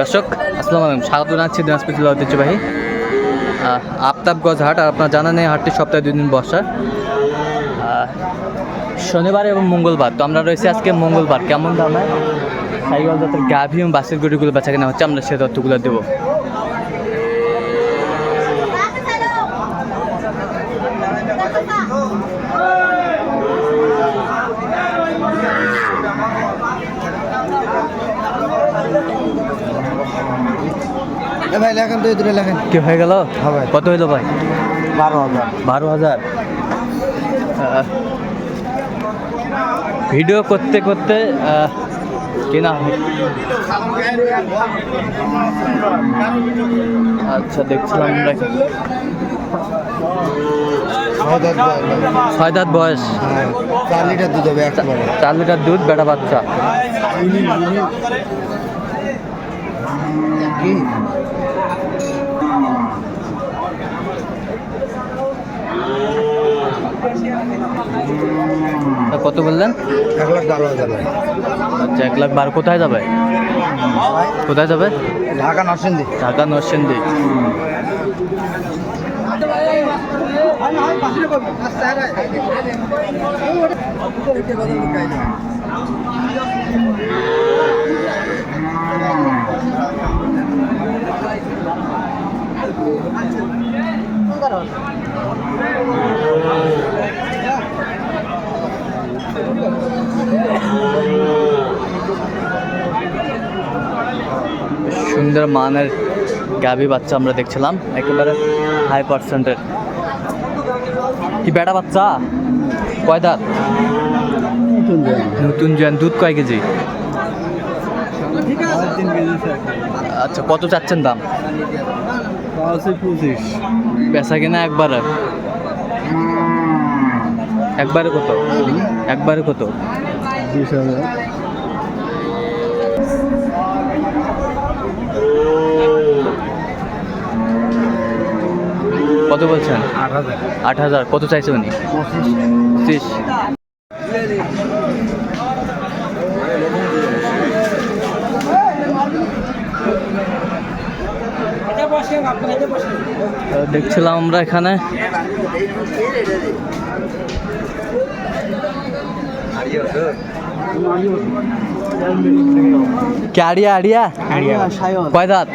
দর্শক, আসসালামু আলাইকুম। স্বাগত জানাচ্ছি দিনাজপুর জেলা ঐতিহ্যবাহী আফতাবগঞ্জ হাট। আর আপনার জানা নেই হাটটি সপ্তাহে দুই দিন বসা। শনিবার এবং মঙ্গলবার। তো আমরা রয়েছি আজকে মঙ্গলবার। কেমন দামে সাইকেল যাতে গাভী এবং বাসের গুড়িগুলো বেচা কেনা হচ্ছে। আমরা সে তথ্যগুলো দেবো। ভাই লেখেন তো দূরে লেখেন। কি হয়ে গেল? হ্যাঁ। কত হইল ভাই? বারো হাজার। বারো হাজার। ভিডিও করতে করতে কেনা? আচ্ছা দেখছিলাম আমরা। ছয় দাঁত বয়স। হ্যাঁ, চার লিটার দুধ হবে চার লিটার দুধ বেটা বাচ্চা। কি কত বললেন? এক লাখ বারো হাজার। আচ্ছা এক লাখ বারো কোথায় যাবে? কোথায় যাবে? ঢাকা নরসিংদী। ঢাকা নরসিংদী। সুন্দর মানের গাভী বাচ্চা আমরা দেখছিলাম একেবারে হাই পার্সেন্টের কি বেটা বাচ্চা? কয় দাঁত? নতুন জেন দুধ কয় কেজি? আচ্ছা কত চাচ্ছেন দাম? পঁচিশ বেচা কিনা একবারে? একবারে কত? একবারে কত? বিশ হাজার। কত বলছেন? আট হাজার। আট হাজার। কত চাইছে উনি? পঁচিশ। দেখছিলাম আমরা এখানে। আড়িয়া আড়িয়া? কয় দাঁত?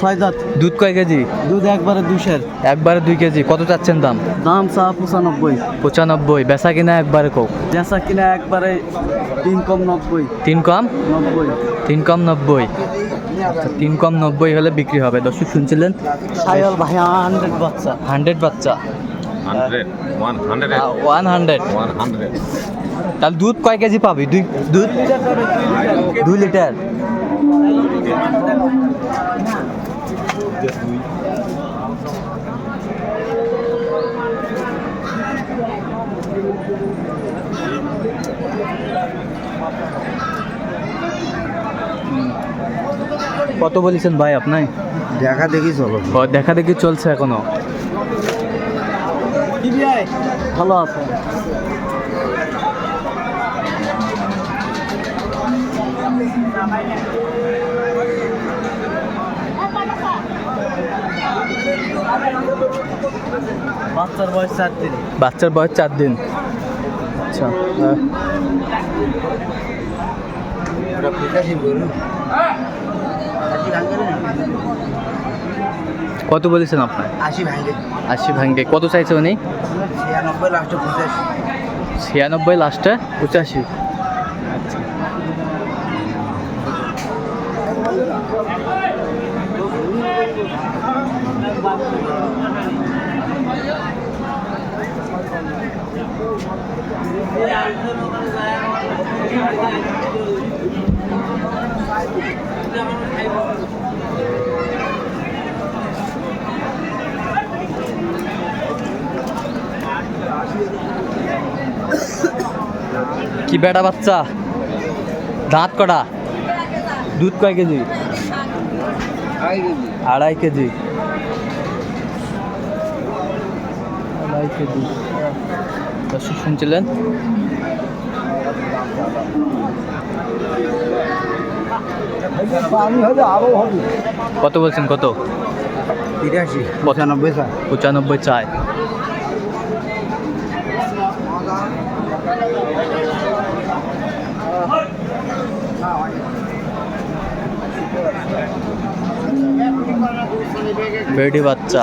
ছয় দুধ কয় কেজি? দুধ একবারে দুশের। একবারে দুই কেজি। কত চাচ্ছেন দাম? দাম চা পঁচানব্বই। পঁচানব্বই। বেচা কিনা একবারে কো বেচা কিনা একবারে তিন কম নব্বই। তিন কম? নব্বই। তিন কম নব্বই। তিন কম নব্বই হলে বিক্রি হবে। দর্শক শুনছিলেন? সায়ল ভাই হান্ড্রেড বাচ্চা। হান্ড্রেড বাচ্চা। Hundred, one hundred, one hundred one hundred. তাহলে দুধ কয় কেজি পাবি? দুই দুধ? দুই লিটার। কত বলেছেন ভাই আপনার দেখা দেখি চলো। ও, দেখা দেখি চলছে এখনও। ভালো আছে। বাচ্চার বয়স চার দিন। বাচ্চার বয়স চার দিন। আচ্ছা কত বলেছেন আপনার? আশি ভাঙ্গে আশি ভাঙ্গে কত চাইছে উনি? ছিয়ানব্বই লাস্টে পঁচাশি। ছিয়ানব্বই লাস্টে পঁচাশি। কি বেটা বাচ্চা? দাঁত কটা? দুধ কয় কেজি? আড়াই কেজি। আড়াই কেজি। শুনছিলেন? আমি হলে আরও হবে। কত বলছেন কত? তিরাশি পঁচানব্বই স্যার পঁচানব্বই চায় বেডি বাচ্চা।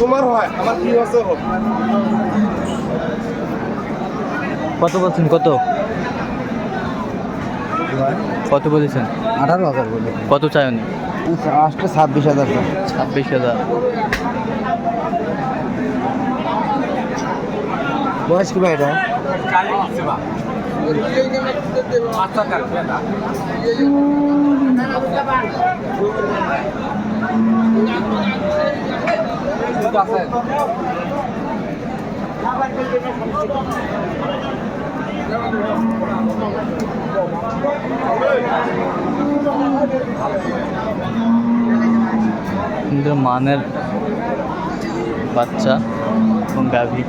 তোমার হয় আমার কি আছে কত বলছেন কত? কত বলেছেন? আঠারো হাজার বলে কত চাই উনি? আসলে ছাব্বিশ হাজার ছাব্বিশ হাজার। বয়স কি ভাই এটা? সুন্দর মানের বাচ্চা এবং গাভী।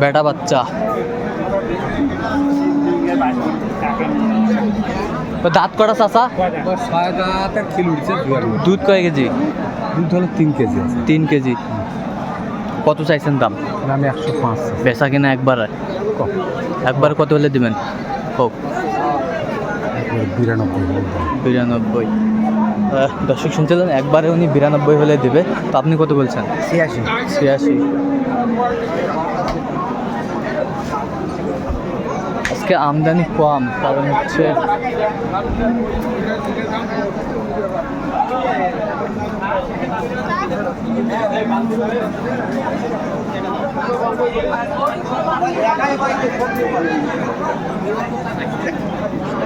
বেটা বাচ্চা। দাঁত কটা উঠছে দুধ কয় কেজি? দুধ হলো তিন কেজি তিন কেজি। কত চাইছেন দাম? আমি একশো পাঁচ বেচা কিনা একবার? একবার কত হলে দিবেন? হোক। বিরানব্বই বিরানব্বই। দর্শক শুনছিলেন একবারে উনি বিরানব্বই হলে দেবে। তো আপনি কত বলছেন? ছিয়াশি। ছিয়াশি। আজকে আমদানি কম কারণ হচ্ছে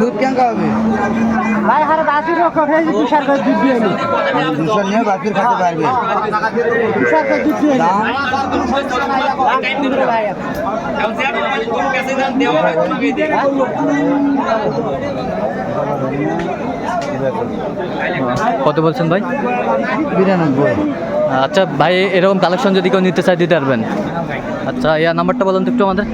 দুধ কেঙ্কা হবে? দুশো নিয়ে বাকির খাতে পারবে। দাম? কত বলছেন ভাই? বিরানব্বই। আচ্ছা ভাই এরকম কালেকশন যদি কেউ নিতে চায় দিতে পারবেন। আচ্ছা ইয়া নাম্বারটা বলুন তো একটু আমাদের।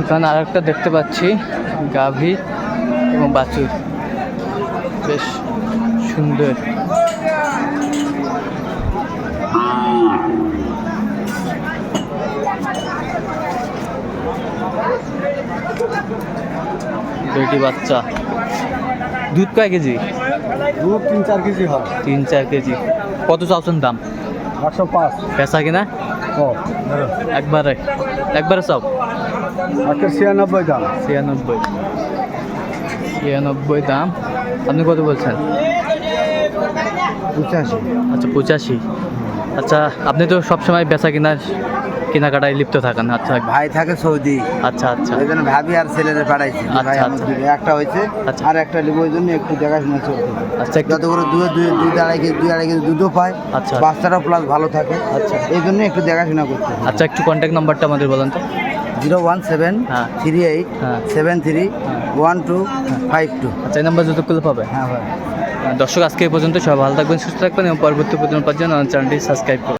এখানে আর একটা দেখতে পাচ্ছি গাভী এবং বাছুর। বেশ সুন্দর। বেটি বাচ্চা। দুধ কয় কেজি? দুধ তিন চার কেজি হয়। তিন চার কেজি। কত চাওছেন দাম? একশো পাঁচ। পেশা কিনা? ও একবারে। একবারে চাও? একটা ছিয়ানব্বই দাম। ছিয়ানব্বই। ছিয়ানব্বই দাম। আপনি কত বলছেন? পঁচাশি। আচ্ছা পঁচাশি। আচ্ছা আপনি তো সবসময় বেচা কিনার কেনাকাটায় লিপ্ত থাকেন। আচ্ছা। ভাই থাকে সৌদি। আচ্ছা আচ্ছা। ওই জন্য ভাবি আর ছেলেদের পাঠাইছি। আচ্ছা, আচ্ছা। একটা হয়েছে আচ্ছা। আর একটা লিবো ওই জন্য একটু দেখাশোনা চলছে। আচ্ছা যত করে দুধ দুই দুই আড়াই কেজি দুই আড়াই কেজি দুধও পায় আচ্ছা। বাচ্চাটাও প্লাস ভালো থাকে। আচ্ছা। এই জন্য একটু দেখাশোনা করতে আচ্ছা একটু কন্ট্যাক্ট নাম্বারটা আমাদের বলেন তো। জিরো ওয়ান সেভেন হ্যাঁ। থ্রি এইট হ্যাঁ। Seven three one two five two আচ্ছা এই নাম্বার যত করলে পাবে হ্যাঁ ভাই দর্শক আজকে এই পর্যন্ত সবাই ভালো থাকবেন সুস্থ থাকবেন এবং পরবর্তী প্রতিদিন পাওয়ার জন্য চ্যানেলটি সাবস্ক্রাইব করুন